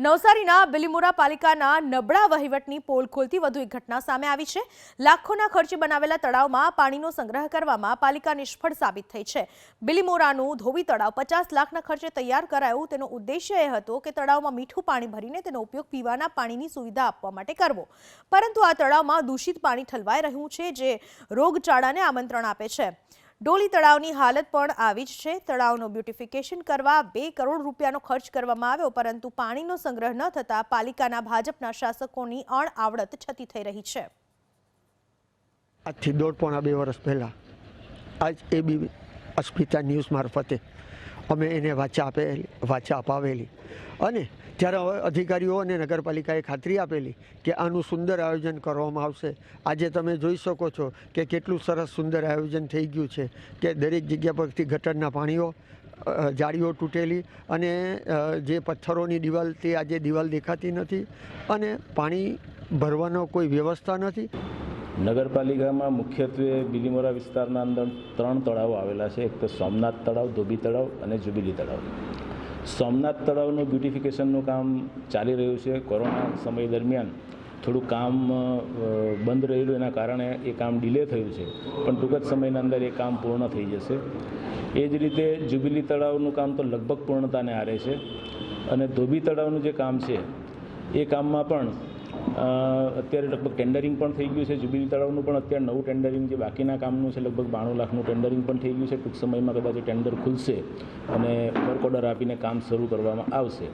નવસારીના બિલીમોરા પાલિકાના નબળા વહીવટની પોલ ખોલતી વધુ એક ઘટના સામે આવી છે. લાખોના ખર્ચે બનાવેલા તળાવમાં પાણીનો સંગ્રહ કરવામાં પાલિકા નિષ્ફળ સાબિત થઈ છે. બિલીમોરાનું ધોબી તળાવ પચાસ લાખના ખર્ચે તૈયાર કરાયું. તેનો ઉદ્દેશ્ય એ હતો કે તળાવમાં મીઠું પાણી ભરીને તેનો ઉપયોગ પીવાના પાણીની સુવિધા આપવા માટે કરવો. પરંતુ આ તળાવમાં દૂષિત પાણી ઠલવાઈ રહ્યું છે, જે રોગચાળાને આમંત્રણ આપે છે. ડોલી તળાવની હાલત પણ આવી જ છે. તળાવનું બ્યુટિફિકેશન કરવા બે કરોડ રૂપિયાનો ખર્ચ કરવામાં આવ્યો, પરંતુ પાણીનો સંગ્રહ ન થતાં પાલિકાના ભાજપના શાસકોની અણઆવડત છતી થઈ રહી છે. આજથી દોઢ પોણા બે વર્ષ પહેલાં આજ એબી અસ્મિતા ન્યૂઝ મારફતે અમે એને વાચા આપેલી, વાચા અપાવેલી. અને ત્યારે અધિકારીઓ અને નગરપાલિકાએ ખાતરી આપેલી કે આનું સુંદર આયોજન કરવામાં આવશે. આજે તમે જોઈ શકો છો કે કેટલું સરસ સુંદર આયોજન થઈ ગયું છે કે દરેક જગ્યા પરથી ગટરના પાણીઓ જાળીઓ તૂટેલી અને જે પથ્થરોની દિવાલ તે આજે દિવાલ દેખાતી નથી અને પાણી ભરવાનો કોઈ વ્યવસ્થા નથી. નગરપાલિકામાં મુખ્યત્વે બિલીમોરા વિસ્તારના અંદર ત્રણ તળાવો આવેલા છે. એક તો સોમનાથ તળાવ, ધોબી તળાવ અને જુબિલી તળાવ. સોમનાથ તળાવનું બ્યુટિફિકેશનનું કામ ચાલી રહ્યું છે. કોરોના સમય દરમિયાન થોડું કામ બંધ રહેલું એના કારણે એ કામ ડિલે થયું છે. પણ ટૂંક જ સમયના અંદર એ કામ પૂર્ણ થઈ જશે. એ જ રીતે જુબિલી તળાવનું કામ તો લગભગ પૂર્ણતાને આરે છે. અને ધોબી તળાવનું જે કામ છે, એ કામમાં પણ અત્યારે લગભગ ટેન્ડરિંગ પણ થઈ ગયું છે. જુબિલી તળાવનું પણ અત્યારે નવું ટેન્ડરિંગ જે બાકીના કામનું છે, લગભગ બાણું લાખનું ટેન્ડરિંગ પણ થઈ ગયું છે. ટૂંક સમયમાં કદાચ ટેન્ડર ખુલશે અને વર્ક ઓર્ડર આપીને કામ શરૂ કરવામાં આવશે.